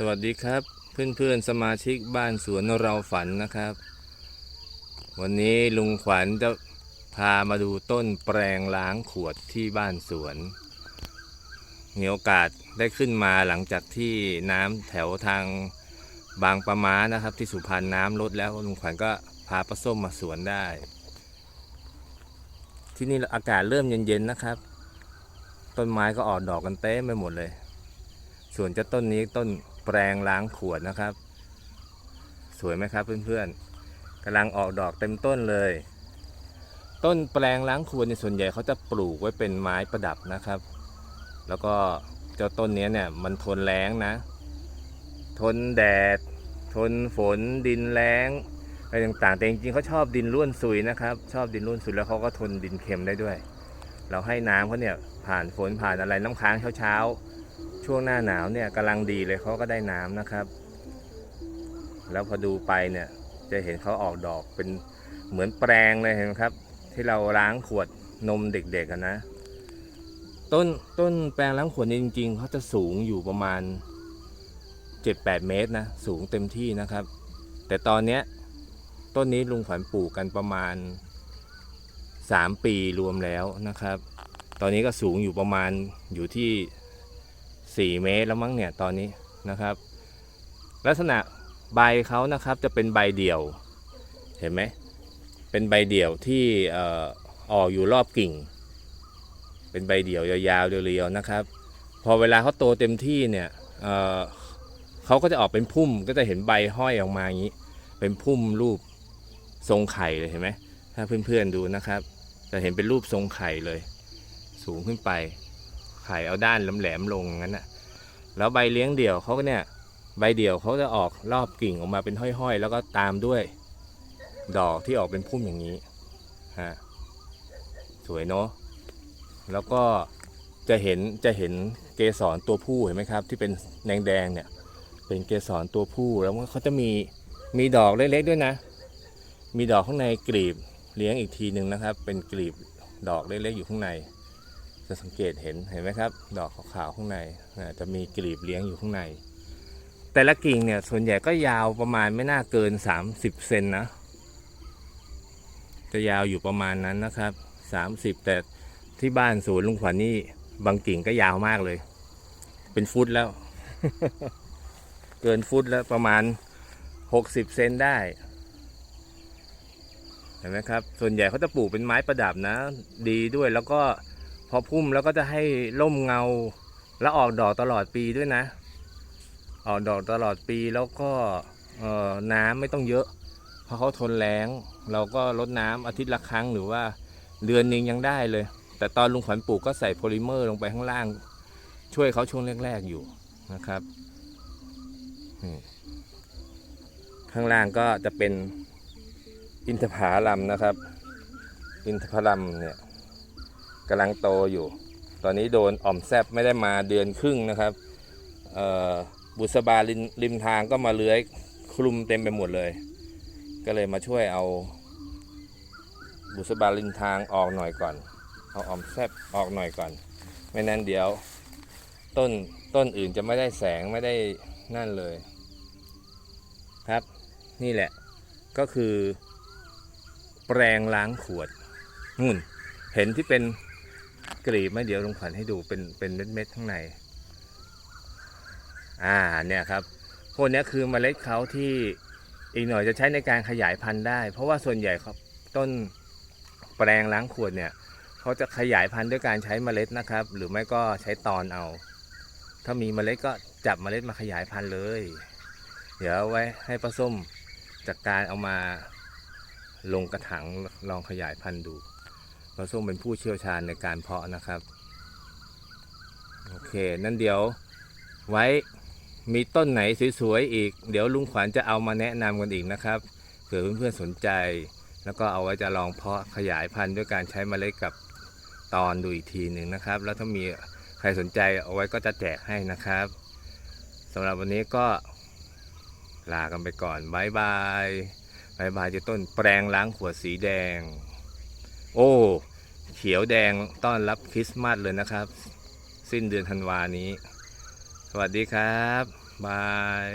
สวัสดีครับ เพื่อนๆสมาชิกบ้านสวนเราฝันนะครับ วันนี้ลุงขวัญจะพามาดูต้นแปลงล้างขวดที่บ้านสวน มีโอกาสได้ขึ้นมาหลังจากที่น้ำแถวทางบางประมานะครับ ที่สุพรรณน้ำลดแล้วลุงขวัญก็พาปลาส้มมาสวนได้ ที่นี่อากาศเริ่มเย็นๆนะครับ ต้นไม้ก็ออกดอกกันเต็มไปหมดเลย ส่วนเจ้าต้นนี้ต้นแปลงล้างขวดนะครับ สวยไหมครับเพื่อนๆกำลังออกดอกเต็มต้นเลย ต้นแปลงล้างขวดในส่วนใหญ่เขาจะปลูกไว้เป็นไม้ประดับนะครับ แล้วก็เจ้าต้นนี้เนี่ยมันทนแรงนะ ทนแดด ทนฝนดินแล้งอะไรต่างๆแต่จริงๆเขาชอบดินร่วนซุยนะครับ ชอบดินร่วนซุยแล้วเขาก็ทนดินเค็มได้ด้วย เราให้น้ำเขาเนี่ยผ่านฝนผ่านอะไรน้ำค้างเช้าๆ ช่วงหน้าหนาวเนี่ยกำลังดีเลยเขาก็ได้น้ำนะครับ แล้วพอดูไปเนี่ยจะเห็นเขาออกดอกเป็นเหมือนแปลงเลยเห็นไหมครับ ที่เราล้างขวดนมเด็กๆกันนะ ต้นต้นแปลงล้างขวดนี่จริง ๆเขาจะสูงอยู่ประมาณ 7-8 เมตรนะ สูงเต็มที่นะครับ แต่ตอนเนี้ยต้นนี้ลุงขวัญปลูกกันประมาณ 3 ปีรวมแล้วนะครับ ตอนนี้ก็สูงอยู่ประมาณอยู่ที่ 4 เมตรแล้วมั้งเนี่ยตอนนี้นะครับ ลักษณะใบเขานะครับจะเป็นใบเดี่ยว เห็นไหมเป็นใบเดี่ยวที่เอ่อออกอยู่รอบกิ่ง เป็นใบเดี่ยวยาวๆเรียวๆนะครับ พอเวลาเขาโตเต็มที่เนี่ยเอ่อเขาก็จะออกเป็นพุ่มก็จะเห็นใบห้อยออกมาอย่างนี้ เป็นพุ่มรูปทรงไข่เลยเห็นไหมถ้าเพื่อนๆดูนะครับ จะเห็นเป็นรูปทรงไข่เลย สูงขึ้นไป ไข่เอาด้านแหลมๆลงงั้นน่ะแล้วใบเลี้ยงเดี่ยวเขาก็เนี่ยใบเดี่ยวเขาจะออกรอบกิ่งออกมาเป็นห้อยๆ แล้วก็ตามด้วยดอกที่ออกเป็นพุ่มอย่างนี้ฮะสวยเนาะแล้วก็จะเห็นจะเห็นเกสรตัวผู้เห็นไหมครับ ที่เป็นแดงๆเนี่ยเป็นเกสรตัวผู้แล้วเขาจะมีมีดอกเล็กๆด้วยนะ มีดอกข้างในกลีบเลี้ยงอีกทีหนึ่งนะครับ เป็นกลีบดอกเล็กๆอยู่ข้างใน จะสังเกตเห็นเห็นไหมครับ ดอกขาวๆข้างในอ่าจะมีกลีบเลี้ยงอยู่ข้างใน แต่ละกิ่งเนี่ยส่วนใหญ่ก็ยาวประมาณไม่น่าเกิน 30เซนนะ จะยาวอยู่ประมาณนั้นนะครับ 30 แต่ที่บ้านสวนลุงขวัญนี่บางกิ่งก็ยาวมากเลย เป็นฟุตแล้ว เกินฟุตแล้วประมาณ 60เซนได้เห็นไหมครับ ส่วนใหญ่เขาจะปลูกเป็นไม้ประดับนะ ดีด้วยแล้วก็ พอพุ่มแล้วก็จะให้ร่มเงา แล้วออกดอกตลอดปีด้วยนะ ออกดอกตลอดปีแล้วก็น้ำไม่ต้องเยอะ เพราะเขาทนแล้ง เราก็ลดน้ำอาทิตย์ละครั้งหรือว่าเดือนนึงยังได้เลย แต่ตอนลุงขวัญปลูกก็ใส่โพลิเมอร์ลงไปข้างล่าง ช่วยเขาช่วงแรกๆอยู่นะครับ ข้างล่างก็จะเป็นอินทผลัมนะครับ อินทผลัมเนี่ย กำลังโตอยู่ ตอนนี้โดนอ่อมแซบไม่ได้มาเดือนครึ่งนะครับบุษบาริมริมทางก็มาเลื้อยคลุมเต็มไปหมดเลย ก็เลยมาช่วยเอา บุษบาริมทางออกหน่อยก่อน เอาอ่อมแซบออกหน่อยก่อน ไม่นั้นเดี๋ยว ต้นต้นอื่นจะไม่ได้แสงไม่ได้นั่นเลย ครับ นี่แหละ ก็คือ แปรงล้างขวดนู่น เห็นที่เป็น กลีบไหมเดี๋ยวลงขวัญให้ดูเป็นเป็นเม็ดเม็ดข้างใน อ่าเนี่ยครับพวกนี้คือเมล็ดเขาที่อีกหน่อยจะใช้ในการขยายพันธุ์ได้ เพราะว่าส่วนใหญ่ครับต้นแปรงล้างขวดเนี่ยเขาจะขยายพันธุ์ด้วยการใช้เมล็ดนะครับ หรือไม่ก็ใช้ตอนเอา ถ้ามีเมล็ดก็จับเมล็ดมาขยายพันธุ์เลย เดี๋ยวเอาไว้ให้ปลาส้มจากการเอามาลงกระถางลองขยายพันธุ์ดู เราส้มเป็นผู้เชี่ยวชาญในการเพาะนะครับ โอเค นั่นเดี๋ยวไว้มีต้นไหนสวยๆอีก เดี๋ยวลุงขวัญจะเอามาแนะนำกันอีกนะครับเผื่อเพื่อนๆสนใจ แล้วก็เอาไว้จะลองเพาะขยายพันธุ์ด้วยการใช้เมล็ดกับตอนดูอีกทีหนึ่งนะครับ แล้วถ้ามีใครสนใจเอาไว้ก็จะแจกให้นะครับสำหรับวันนี้ก็ลากันไปก่อนบายบายบายบายจะต้นแปรงล้างขวดสีแดง โอ้ เขียวแดงต้อนรับคริสต์มาสเลยนะครับ สิ้นเดือนธันวานี้ สวัสดีครับ บาย